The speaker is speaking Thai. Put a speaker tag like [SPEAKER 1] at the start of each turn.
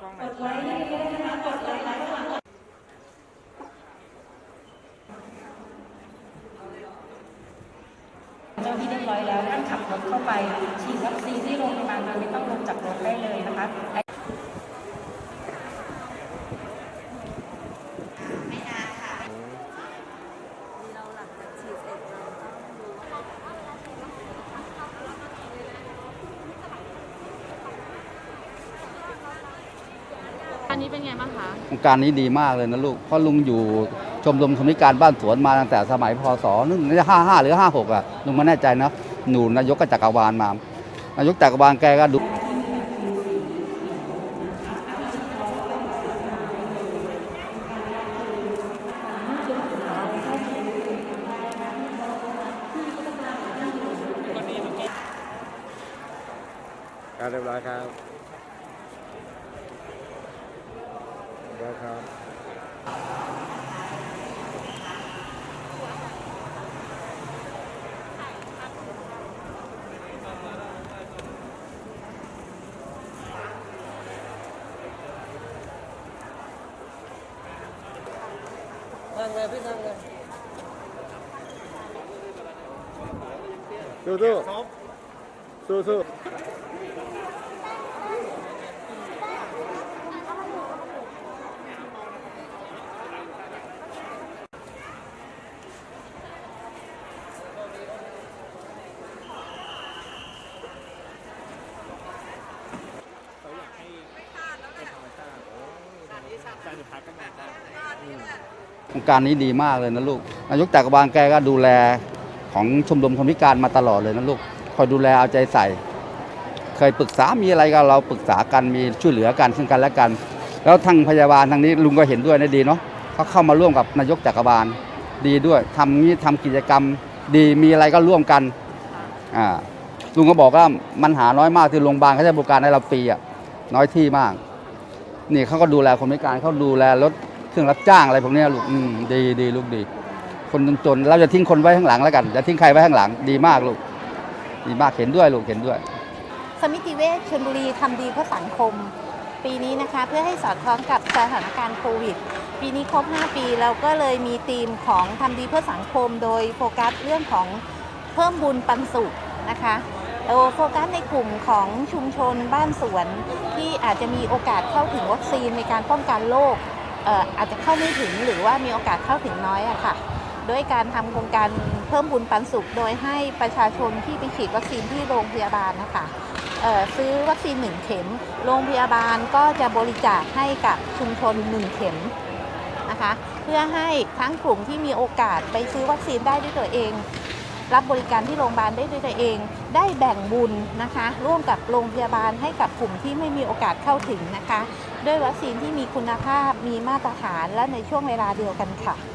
[SPEAKER 1] ป้องหน่อย
[SPEAKER 2] เจ้าที่เรียบร้อยแล้วท่านขับรถเข้าไปฉีดวัคซีนที่โรงพยาบาลโดยไม่ต้องลงจากรถได้เลยนะคะ
[SPEAKER 3] เราหลังจากฉีดเสร็จเราต้องดูว่า
[SPEAKER 4] อันนี้เป็นไงบ้างคะ
[SPEAKER 5] โครงการนี้ดีมากเลยนะลูก เพราะลุงอยู่ชมรมคนพิการบ้านสวนมาตั้งแต่สมัยพศนึงห้าห้าหรือห้าหกอะลุงไม่แน่ใจนะหนูนายกก็จักรวาลมานายกจักรวาลแกก็ดู
[SPEAKER 1] การเรียบร้อยครับเรียบร้อย ครับ
[SPEAKER 6] นั่งเลยพี่นั่งเลย
[SPEAKER 1] สู้สู้สู้สู้
[SPEAKER 5] โครงการนี้ดีมากเลยนะลูกนายกจักรวาลแกก็ดูแลของชมรมคนพิการมาตลอดเลยนะลูกคอยดูแลเอาใจใส่ เคยปรึกษามีอะไรก็เราปรึกษากันมีช่วยเหลือกันซึ่งกันและกัน แล้วทางพยาบาลทางนี้ลุงก็เห็นด้วยนะดีเนาะเขาเข้ามาร่วมกับนายกจักรวาลดีด้วยทำนี้ทำกิจกรรมดีมีอะไรก็ร่วมกันอ่าลุงก็บอกว่ามันหาน้อยมากที่โรงพยาบาลเขาจะบริการให้เราฟรีอะน้อยที่มาก นี่เขาก็ดูแลคนพิการเขาดูแลรถเครื่องรับจ้างอะไรพวกนี้ลูกอืมดีดีลูกดี คนจนๆเราจะทิ้งคนไว้ข้างหลังแล้วกันจะทิ้งใครไว้ข้างหลังดีมากลูกดีมากเห็นด้วยลูกเห็นด้วย
[SPEAKER 7] สมิติเวชชลบุรีทำดีเพื่อสังคม ปีนี้นะคะเพื่อให้สอดคล้องกับสถานการณ์โควิด ปีนี้ครบ 5 ปีเราก็เลยมีธีมของทำดีเพื่อสังคม โดยโฟกัสเรื่องของเพิ่มบุญปันสุขนะคะ โดยโฟกัสในกลุ่มของชุมชนบ้านสวน ที่อาจจะมีโอกาสเข้าถึงวัคซีนในการป้องกันโรคอาจจะเข้าไม่ถึงหรือว่ามีโอกาสเข้าถึงน้อยอะค่ะด้วยการทำโครงการเพิ่มบุญปันสุข โดยให้ประชาชนที่ไปฉีดวัคซีนที่โรงพยาบาลนะคะซื้อวัคซีน 1 เข็ม โรงพยาบาลก็จะบริจาคให้กับชุมชน 1 เข็มนะคะ เพื่อให้ทั้งกลุ่มที่มีโอกาสไปซื้อวัคซีนได้ด้วยตัวเอง รับบริการที่โรงพยาบาลได้ด้วยตัวเอง ได้แบ่งบุญนะคะ ร่วมกับโรงพยาบาลให้กับกลุ่มที่ไม่มีโอกาสเข้าถึงนะคะ ด้วยวัคซีนที่มีคุณภาพมีมาตรฐานและในช่วงเวลาเดียวกันค่ะ